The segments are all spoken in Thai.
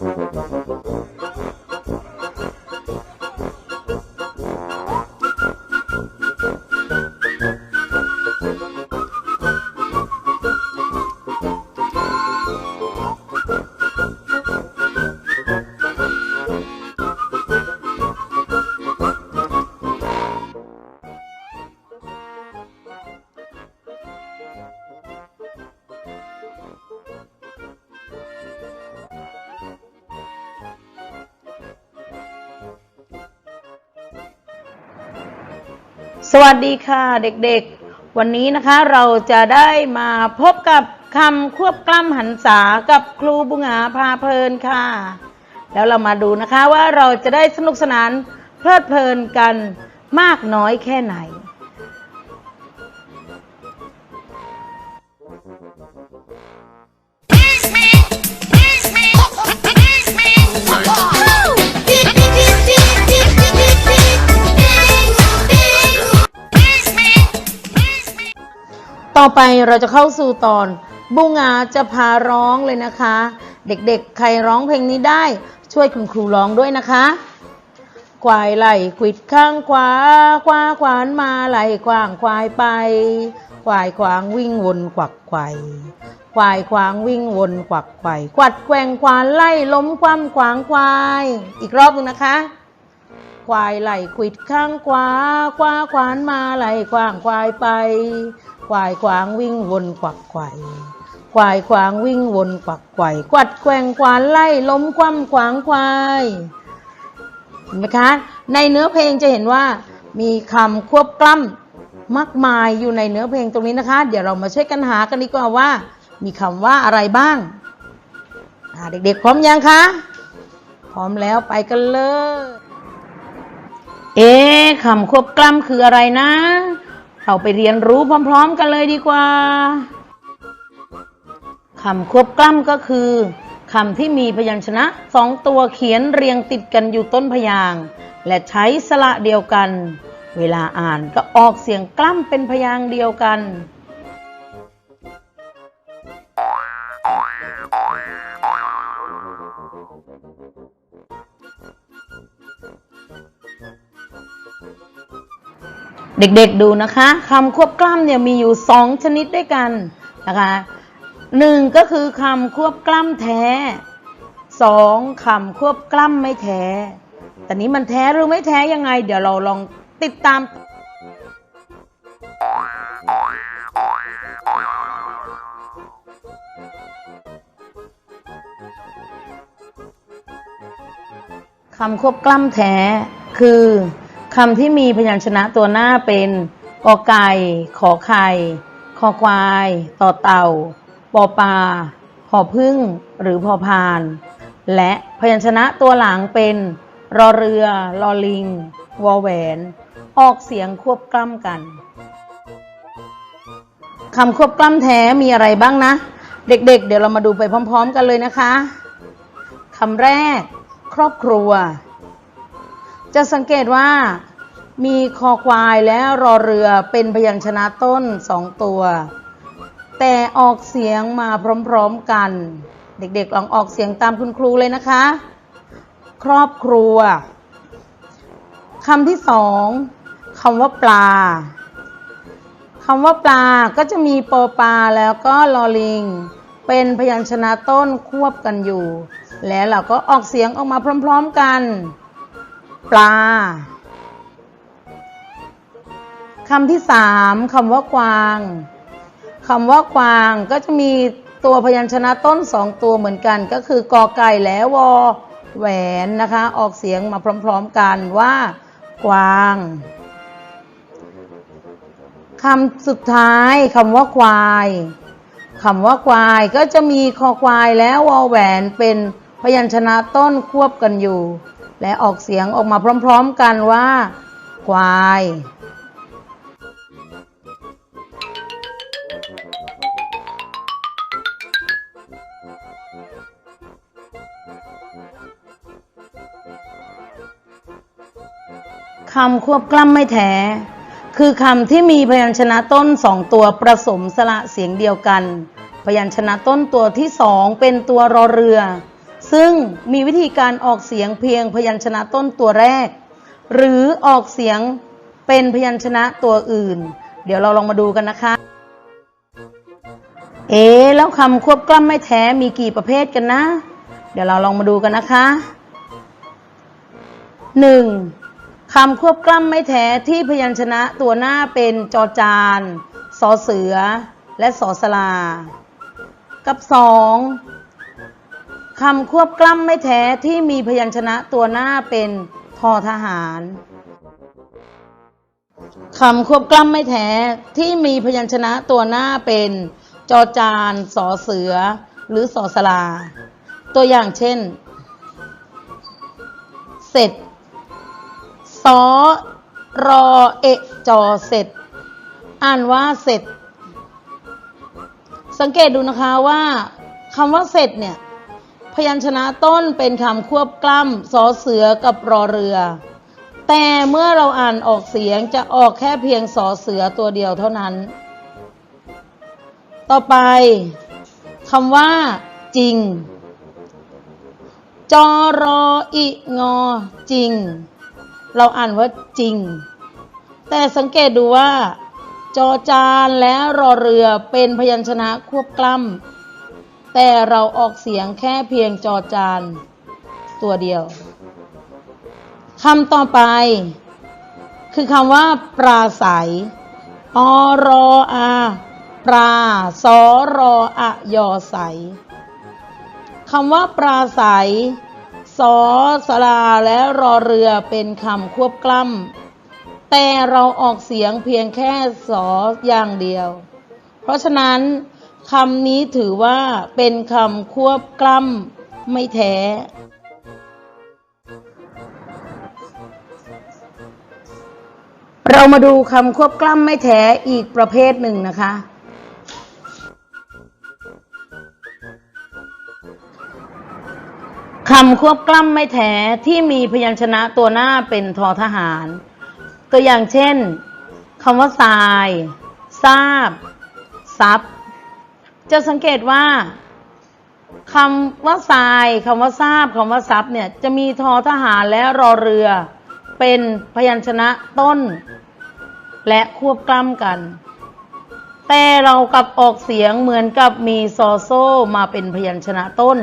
Gracias. สวัสดีค่ะเด็กๆ วันนี้นะคะเราจะได้มาพบกับคำควบกล้ำหันษากับครูบุงหาพาเพลินค่ะ แล้วเรามาดูนะคะว่าเราจะได้สนุกสนานเพลิดเพลินกันมากน้อยแค่ไหน ต่อไปเราจะเข้าสู่ตอนบุงาจะพาร้องเลยนะคะ เด็กๆ ใครร้องเพลงนี้ได้ ช่วยคุณครูร้องด้วยนะคะควายไหลขวิดข้างขวาคว้าขวานมาไหลขวางควายไป ควายขวางวิ่งวนขวักไขวควายขวางวิ่งวนขวักไขวกวัดแกว่งควานไล่ล้มคว่ำขวางควาย อีกรอบหนึงนะคะ ควายไหลขวิดข้างขวาคว้าขวานมาไหลขวางควายไป ควายขวางวิ่งวนขวักไขวควายขวางวิ่งวนขวักไขวกวัดแกว่งควานไล่ล้มคว่ำขวางควายเห็นไหมคะ ในเนื้อเพลงจะเห็นว่ามีคำควบกล้ำมากมายอยู่ในเนื้อเพลงตรงนี้นะคะ เดี๋ยวเรามาช่วยกันหากันดีกว่าว่า มีคำว่าอะไรบ้างเด็กๆพร้อมยังคะ พร้อมแล้วไปกันเลย เอ๊ะคำควบกล้ำคืออะไรนะ เราไปเรียนรู้พร้อมๆกันเลยดีกว่าคำควบกล้ำก็คือคำที่มีพยัญชนะสองตัวเขียนเรียงติดกันอยู่ต้นพยางและใช้สระเดียวกัน เวลาอ่านก็ออกเสียงกล้ำเป็นพยางเดียวกัน เด็กๆดูนะคะคำควบกล้ำเนี่ยมีอยู่สองชนิดด้วยกันนะคะหนึ่งก็คือคำควบกล้ำแท้สองคำควบกล้ำไม่แท้ แต่นี้มันแท้หรือไม่แท้ยังไง เดี๋ยวเราลองติดตาม คำควบกล้ำแท้คือ คำที่มีพยัญชนะตัวหน้าเป็นกอไก่ ขอไข่ คอควาย ต่อเต่า ปอปลาพอพึ่ง หรือพอพาน และพยัญชนะตัวหลังเป็นรอเรือลอลิง วอแหวน ออกเสียงควบกล้ำกันคำควบกล้ำแท้มีอะไรบ้างนะ เด็กๆเดี๋ยวเรามาดูไปพร้อม ๆ กันเลยนะคะคำแรก ครอบครัว จะสังเกตว่ามีคอควายและรอเรือเป็นพยัญชนะต้นสองตัว แต่ออกเสียงมาพร้อมๆกัน เด็กๆลองออกเสียงตามคุณครูเลยนะคะ ครอบครัวคำที่สองคำว่าปลาคำว่าปลาก็จะมีปอปลาแล้วก็ลอลิง เป็นพยัญชนะต้นควบกันอยู่ แล้วเราก็ออกเสียงออกมาพร้อม ๆกัน ปลาคำที่สามคำว่ากวางคำว่ากวางก็จะมีตัวพยัญชนะต้นสองตัวเหมือนกัน ก็คือกอไก่และวอแหวนนะคะ ออกเสียงมาพร้อมๆกันว่ากวางคำสุดท้ายคำว่าควายคำว่าควายก็จะมีคอควายและวอแหวนเป็นพยัญชนะต้นควบกันอยู่ และออกเสียงออกมาพร้อมๆกันว่า ควาย คำควบกล้ำไม่แท้ คือคำที่มีพยัญชนะต้นสองตัวผสมสระเสียงเดียวกัน พยัญชนะต้นตัวที่สองเป็นตัวรอเรือ ซึ่งมีวิธีการออกเสียงเพียงพยัญชนะต้นตัวแรก หรือออกเสียงเป็นพยัญชนะตัวอื่น เดี๋ยวเราลองมาดูกันนะคะ เอ๊แล้วคำควบกล้ำไม่แท้มีกี่ประเภทกันนะ เดี๋ยวเราลองมาดูกันนะคะหนึ่งคำควบกล้ำไม่แท้ที่พยัญชนะตัวหน้าเป็นจอจานสอเสือ และสอสลา กับสอง คำควบกล้ำไม่แท้ที่มีพยัญชนะตัวหน้าเป็นทอทหาร คำควบกล้ำไม่แท้ที่มีพยัญชนะตัวหน้าเป็นจอจานสอเสือ หรือสอสลา ตัวอย่างเช่น เสร็จสอรอเอะจอเสร็จ อ่านว่าเสร็จ สังเกตดูนะคะว่าคำว่าเสร็จเนี่ย พยัญชนะต้นเป็นคำควบกล้ำสอเสือกับรอเรือ แต่เมื่อเราอ่านออกเสียงจะออกแค่เพียงสอเสือตัวเดียวเท่านั้น ต่อไปคำว่า จริง จอรออิงอจริง เราอ่านว่าจริง แต่สังเกตดูว่า จอจานและรอเรือเป็นพยัญชนะควบกล้ำ แต่เราออกเสียงแค่เพียงจอจานตัวเดียวคำต่อไป คือคำว่า ปราศัยอรออาปราสอรออะยอใสคำว่า ปราศัยสอสลาและรอเรือเป็นคำควบกล้ำแต่เราออกเสียงเพียงแค่สออย่างเดียว เพราะฉะนั้น คำนี้ถือว่าเป็นคำควบกล้ำไม่แท้ เรามาดูคำควบกล้ำไม่แท้อีกประเภทหนึ่งนะคะ คำควบกล้ำไม่แท้ที่มีพยัญชนะตัวหน้าเป็นทอทหาร ตัวอย่างเช่นคำว่าทราย ทราบซับ จะสังเกตว่าคำว่าทรายคำว่าทราบคำว่าซับเนี่ยจะมีทอทหารและรอเรือ เป็นพยัญชนะต้น และควบกล้ำกัน แต่เรากลับออกเสียงเหมือนกับมีซอโซมาเป็นพยัญชนะต้น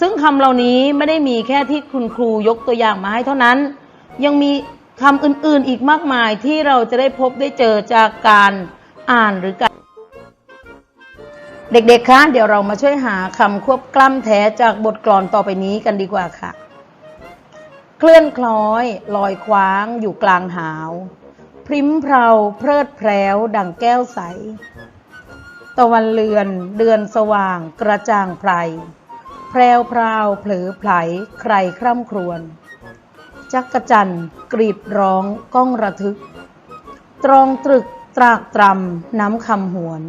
ซึ่งคำเหล่านี้ไม่ได้มีแค่ที่คุณครูยกตัวอย่างมาให้เท่านั้น ยังมีคำอื่นๆอีกมากมายที่เราจะได้พบได้เจอจากการอ่านหรือการ เด็กๆ คะ เดี๋ยวเรามาช่วยหาคำควบกล้ำแท้จากบทกลอนต่อไปนี้กันดีกว่าค่ะ เคลื่อนคล้อย ลอยคว้างอยู่กลางหาว พริ้มเพราเพลิดแพรวดังแก้วใส ตะวันเลือน เดือนสว่าง กระจ่างไพร แพรวพราวเผลอไผล ใครคร่ำครวญ จักกะจันกรีดร้องก้องระทึก ตรองตรึกตรากตรำน้ำคำหวน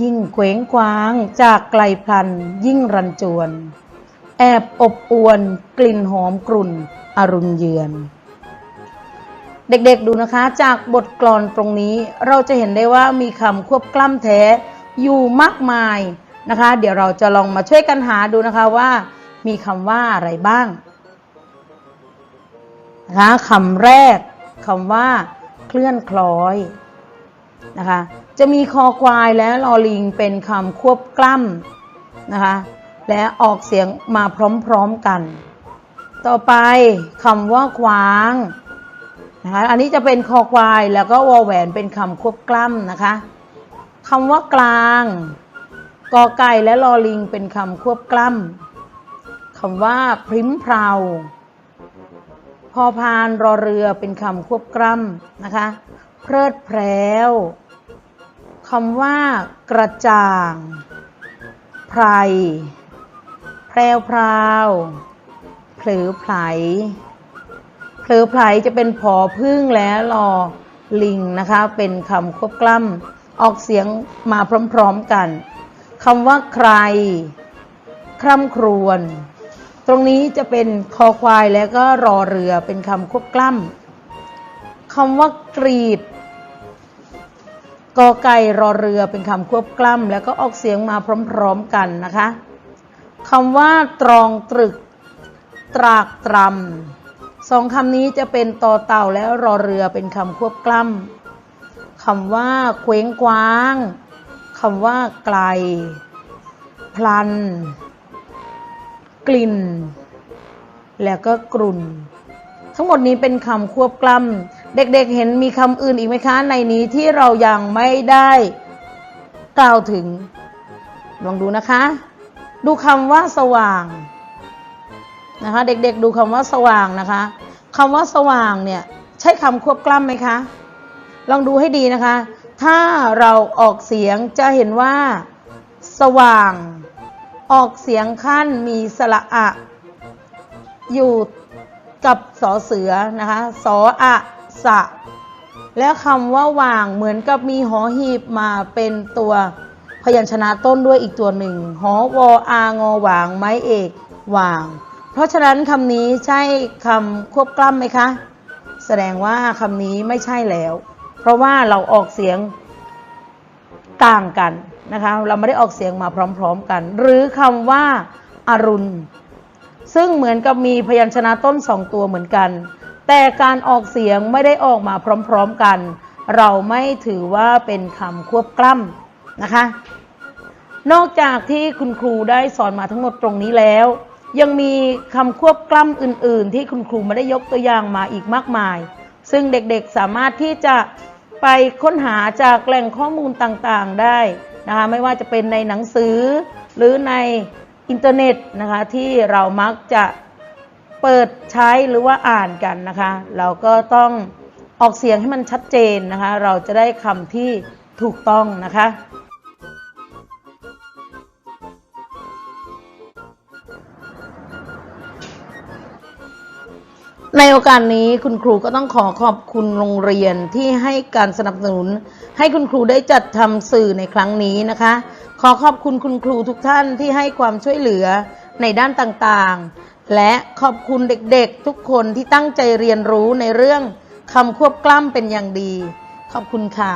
ยิ่งเคว้งคว้างจากไกลพลัน ยิ่งรันจวน แอบอบอวนกลิ่นหอมกลุ่น อรุณเยือน เด็กๆดูนะคะจากบทกลอนตรงนี้เราจะเห็นได้ว่ามีคำควบกล้ำแท้อยู่มากมายนะคะ เดี๋ยวเราจะลองมาช่วยกันหาดูนะคะว่า มีคำว่าอะไรบ้างนะคะคำแรกคำว่า เคลื่อนคล้อยนะคะ จะมีคอควายและลอลิงเป็นคำควบกล้ำนะคะ และออกเสียงมาพร้อมๆกัน ต่อไปคำว่าควางนะคะ อันนี้จะเป็นคอควายแล้วก็วอแหวนเป็นคำควบกล้ำนะคะคำว่ากลางกอไก่และลอลิงเป็นคำควบกล้ำคำว่าพริ้มเพราพอพานรอเรือเป็นคำควบกล้ำนะคะ เพลิดแพรว คำว่า กระจ่างไพรแพรวพราวเผลอไผลเผลอไผลจะเป็นผอพึ่งและรอลิงนะคะ เป็นคำควบกล้ำออกเสียงมาพร้อมๆกันคำว่าใคร คร่ำครวญตรงนี้จะเป็นคอควายแล้วก็รอเรือเป็นคำควบกล้ำคำว่ากรีด กอไก่รอเรือเป็นคำควบกล้ำแล้วก็ออกเสียงมาพร้อมๆกันนะคะคำว่าตรองตรึก ตรากตรำสองคำนี้จะเป็นต่อเต่าและรอเรือเป็นคำควบกล้ำคำว่าเคว้งคว้างคำว่าไกล พลัน กลิ่น แล้วก็กลุ่น ทั้งหมดนี้เป็นคำควบกล้ำ เด็กๆเห็นมีคำอื่นอีกไหมคะ ในนี้ที่เรายังไม่ได้กล่าวถึง ลองดูนะคะ ดูคำว่าสว่างนะคะ เด็กๆดูคำว่าสว่างนะคะคำว่าสว่างเนี่ยใช่คำควบกล้ำไหมคะ ลองดูให้ดีนะคะ ถ้าเราออกเสียงจะเห็นว่า สว่าง ออกเสียงขั้นมีสระอะ อยู่กับสอเสือนะคะ สออะ สะ แล้วคำว่าว่างเหมือนกับมีหอหีบมาเป็นตัวพยัญชนะต้นด้วยอีกตัวหนึ่ง หอวออางอหวางไม้เอกว่าง เพราะฉะนั้นคำนี้ใช่คำควบกล้ำไหมคะ แสดงว่าคำนี้ไม่ใช่แล้ว เพราะว่าเราออกเสียงต่างกันนะคะ เราไม่ได้ออกเสียงมาพร้อม ๆกัน หรือคำว่าอารุณซึ่งเหมือนกับมีพยัญชนะต้นสองตัวเหมือนกัน แต่การออกเสียงไม่ได้ออกมาพร้อมๆกัน เราไม่ถือว่าเป็นคำควบกล้ำนะคะ นอกจากที่คุณครูได้สอนมาทั้งหมดตรงนี้แล้ว ยังมีคำควบกล้ำอื่น ๆ ที่คุณครูไม่ได้ยกตัวอย่างมาอีกมากมาย ซึ่งเด็กๆสามารถที่จะไปค้นหาจากแหล่งข้อมูลต่างๆได้นะคะไม่ว่าจะเป็นในหนังสือหรือในอินเทอร์เน็ตนะคะที่เรามักจะ เปิดใช้หรือว่าอ่านกันนะคะ เราก็ต้องออกเสียงให้มันชัดเจนนะคะ เราจะได้คำที่ถูกต้องนะคะ ในโอกาสนี้คุณครูก็ต้องขอขอบคุณโรงเรียนที่ให้การสนับสนุน ให้คุณครูได้จัดทำสื่อในครั้งนี้นะคะ ขอขอบคุณคุณครูทุกท่านที่ให้ความช่วยเหลือในด้านต่างๆ และขอบคุณเด็กๆ ทุกคนที่ตั้งใจเรียนรู้ในเรื่องคำควบกล้ำเป็นอย่างดี ขอบคุณค่ะ